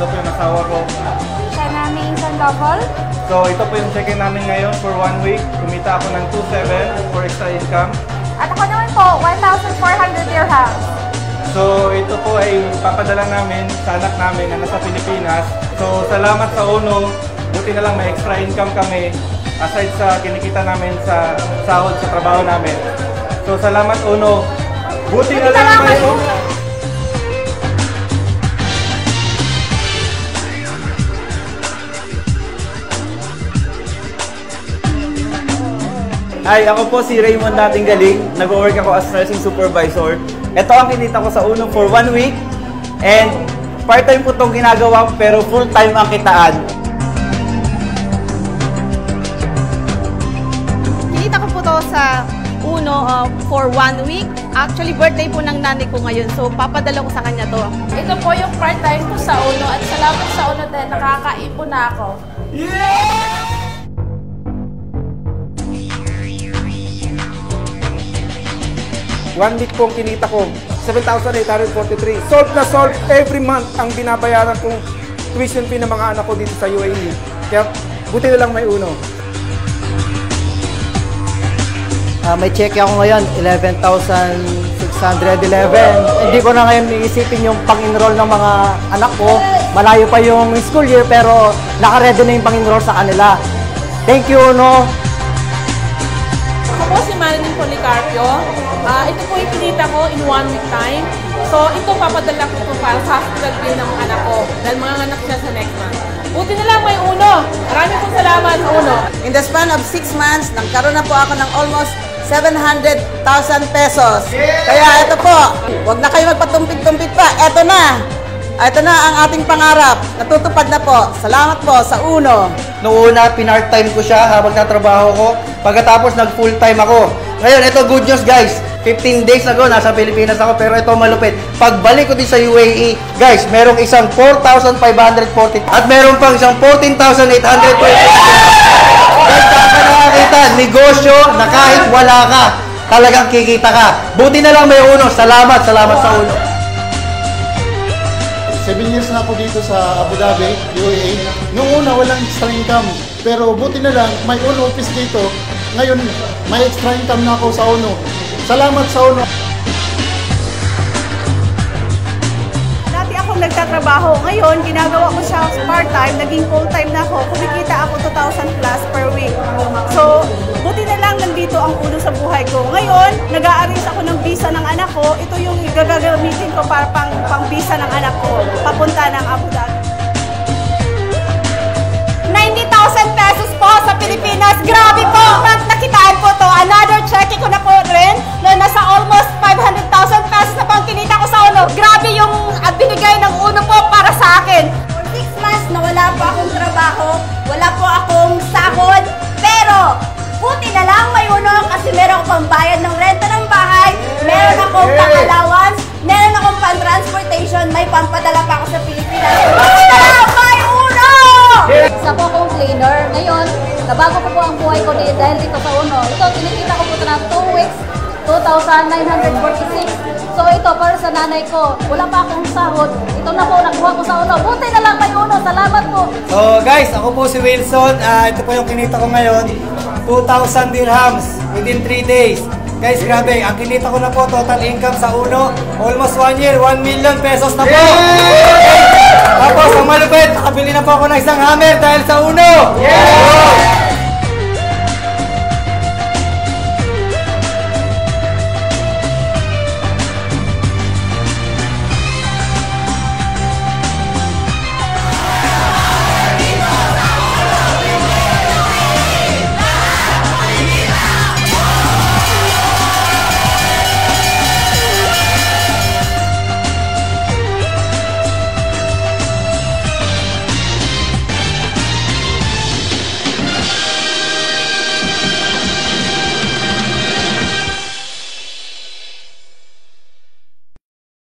Ito po yung asawa ko. Siya namin isang double. So ito po yung check-in namin ngayon for one week. Kumita ako ng 2.7 for extra income. At ako naman po, 1,400 dirhams. So ito po ay papadala namin sa anak namin na nasa Pilipinas. So salamat sa UNO. Buti na lang may extra income kami aside sa kinikita namin sa sahod sa trabaho namin. So salamat UNO. Buti na lang may UNO. Hi, ako po si Raymond Dating Galing. Nag-work ako as nursing supervisor. Ito ang kinita ko sa unong for one week. And part-time po itong ginagawa pero full-time ang kitaan. Kinita ko po to sa Uno uh, for one week. Actually, birthday po ng nanay ko ngayon. So, papadala ko sa kanya to. Ito po yung part-time ko sa UNO at salamat sa UNO dahil nakakaipon na ako. One week pong kinita ko, 7,843. Solve na solve every month ang binabayaran kong tuition fee ng mga anak ko dito sa UAE. Kaya buti na lang may uno. Ah, may check ako ngayon, 11,611. Hindi ko na ngayon iisipin yung pang-enroll ng mga anak ko. Malayo pa yung school year pero naka-ready na yung pang-enroll sa kanila. Thank you, no? Po Marilyn Policarpio. Ah, ito po yung pinita ko in one week time. So, ito papadala ko ito para sa hospital bill ng anak ko dahil mga anak siya sa next month. Buti na lang may uno. Maraming pong salamat sa uno. In the span of 6 months, nagkaroon na po ako ng almost 700,000 pesos. Kaya ito po, huwag na kayo magpatumpit-tumpit pa. Ito na. Ito na ang ating pangarap. Natutupad na po. Salamat po sa UNO. Noong una, pinart-time ko siya habang natrabaho ko. Pagkatapos, nag-full-time ako. Ngayon, ito good news guys. 15 days ago, nasa Pilipinas ako, pero ito malupit. Pagbalik ko din sa UAE, guys, merong isang 4,540 at meron pang isang 14,820. Guys, nakakita? Negosyo na kahit wala ka, talagang kikita ka. Buti na lang may uno. Salamat, salamat sa uno. 7 years na ako dito sa Abu Dhabi, UAE. Noong una, walang extra income. Pero buti na lang, may own office dito. Ngayon, may extra income na ako sa UNO. Salamat sa UNO. Dati akong nagtatrabaho. Ngayon, ginagawa ko siya part-time. Naging full-time na ako. Kumikita ako 2,000 buhay ko. Ngayon, nag-a-arrange ako ng visa ng anak ko. Ito yung gagamitin ko para pang, pang visa ng anak ko. Papunta ng Abu Dhabi. 90,000 pesos po sa Pilipinas. Grabe po! Nakitaan po to. Another check ko na po rin na nasa almost pan-transportation, may pampadala pa ako sa Pilipinas. Lang, may uno! Isa po akong cleaner. Ngayon, nabago ko po ang buhay ko dito dahil dito sa UNO. Ito, kinikita ko po ito ng 2 weeks, 2,946. So ito, para sa nanay ko, wala pa akong sahod. Ito na po, nakuha ko sa UNO. Buti na lang may UNO. Salamat po. So guys, ako po si Wilson. Ah, ito po yung kinita ko ngayon. 2,000 dirhams within 3 days. Guys, grabe. Ang kinita ko na po, total income sa uno, almost 1 year, 1 million pesos na po. Tapos, ang malupit, nakabili na po ako ng isang hammer dahil sa uno.